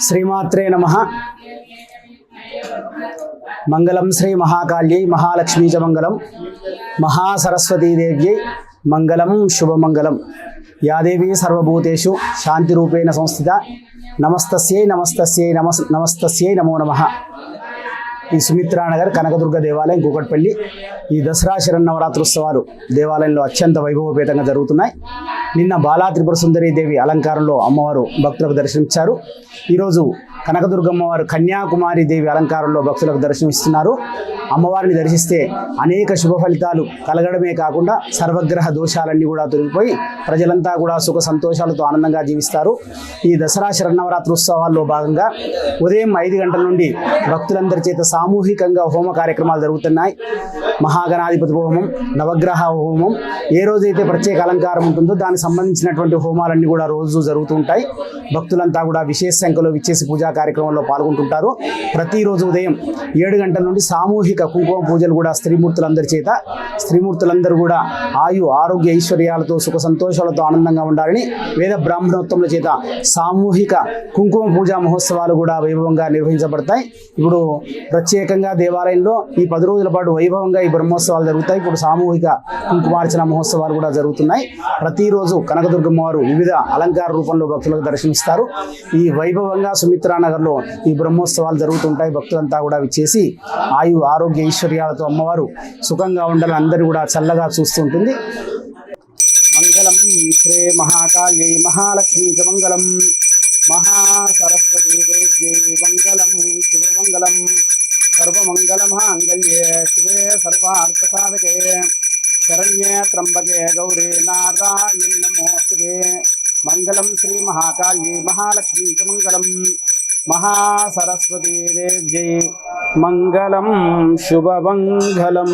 శ్రీమాత్రే నమ. మంగళం శ్రీ మహాకాళ్యై మహాలక్ష్మీజ మంగళం. మహాసరస్వతీదేవ్యై మంగళం శుభమంగళం. యాదేవి సర్వభూతేషు శాంతిరూపేణ సంస్థిత. నమస్తస్యై నమస్తస్యై నమస్ నమస్తస్యై నమో నమః. ఈ సుమిత్రానగర్ కనకదుర్గ దేవాలయం కూకట్పల్లి ఈ దసరా శరన్నవరాత్రోత్సవాలు దేవాలయంలో అత్యంత వైభవపేతంగా జరుగుతున్నాయి. నిన్న బాలా త్రిపుర సుందరీ దేవి అలంకారంలో అమ్మవారు భక్తులకు దర్శనమిచ్చారు. ఈరోజు కనకదుర్గమ్మవారు కన్యాకుమారి దేవి అలంకారంలో భక్తులకు దర్శనమిస్తున్నారు. అమ్మవారిని దర్శిస్తే అనేక శుభ ఫలితాలు కలగడమే కాకుండా సర్వగ్రహ దోషాలన్నీ కూడా తొలగిపోయి ప్రజలంతా కూడా సుఖ సంతోషాలతో ఆనందంగా జీవిస్తారు. ఈ దసరా శరన్నవరాత్రోత్సవాల్లో భాగంగా ఉదయం ఐదు గంటల నుండి భక్తులందరి చేత సామూహికంగా హోమ కార్యక్రమాలు జరుగుతున్నాయి. మహాగణాధిపతి హోమం నవగ్రహ హోమం ఏ రోజైతే ప్రత్యేక అలంకారం ఉంటుందో దానికి సంబంధించినటువంటి హోమాలన్నీ కూడా రోజు జరుగుతూ ఉంటాయి. భక్తులంతా కూడా విశేష సంఖ్యలో విచ్చేసి పూజా కార్యక్రమంలో పాల్గొంటుంటారు. ప్రతిరోజు ఉదయం ఏడు గంటల నుండి సామూహిక కుంకుమ పూజలు కూడా స్త్రీమూర్తులందరి చేత స్త్రీమూర్తులందరూ కూడా ఆయు ఆరోగ్య ఐశ్వర్యాలతో సుఖ సంతోషాలతో ఆనందంగా ఉండాలని వేద బ్రాహ్మణోత్తముల చేత సామూహిక కుంకుమ పూజా మహోత్సవాలు కూడా వైభవంగా నిర్వహించబడతాయి. ఇప్పుడు ప్రత్యేకంగా దేవాలయంలో ఈ పది రోజుల పాటు వైభవంగా ఈ బ్రహ్మోత్సవాలు జరుగుతాయి. ఇప్పుడు సామూహిక కుంకుమార్చన మహోత్సవాలు కూడా జరుగుతున్నాయి. ప్రతిరోజు కనకదుర్గమ్మ వారు వివిధ అలంకార రూపంలో భక్తులకు దర్శనమిస్తారు ఈ వైభవంగా సుమిత్రా నగర్లో ఈ బ్రహ్మోత్సవాలు జరుగుతుంటాయి. భక్తులంతా కూడా విచ్చేసి ఆయు ఆరోగ్య ఐశ్వర్యాలతో అమ్మవారు సుఖంగా ఉండాలని అందరూ కూడా చల్లగా చూస్తుంటుంది. మంగళం శ్రీ మహాకాళ్యై మహాలక్ష్మీ మంగళం. మంగళం శ్రీ మహాకాళ్యై మహాలక్ష్మీ చ మంగళం మహాసరస్వతీ దేవ్యై మంగళం శుభమంగళం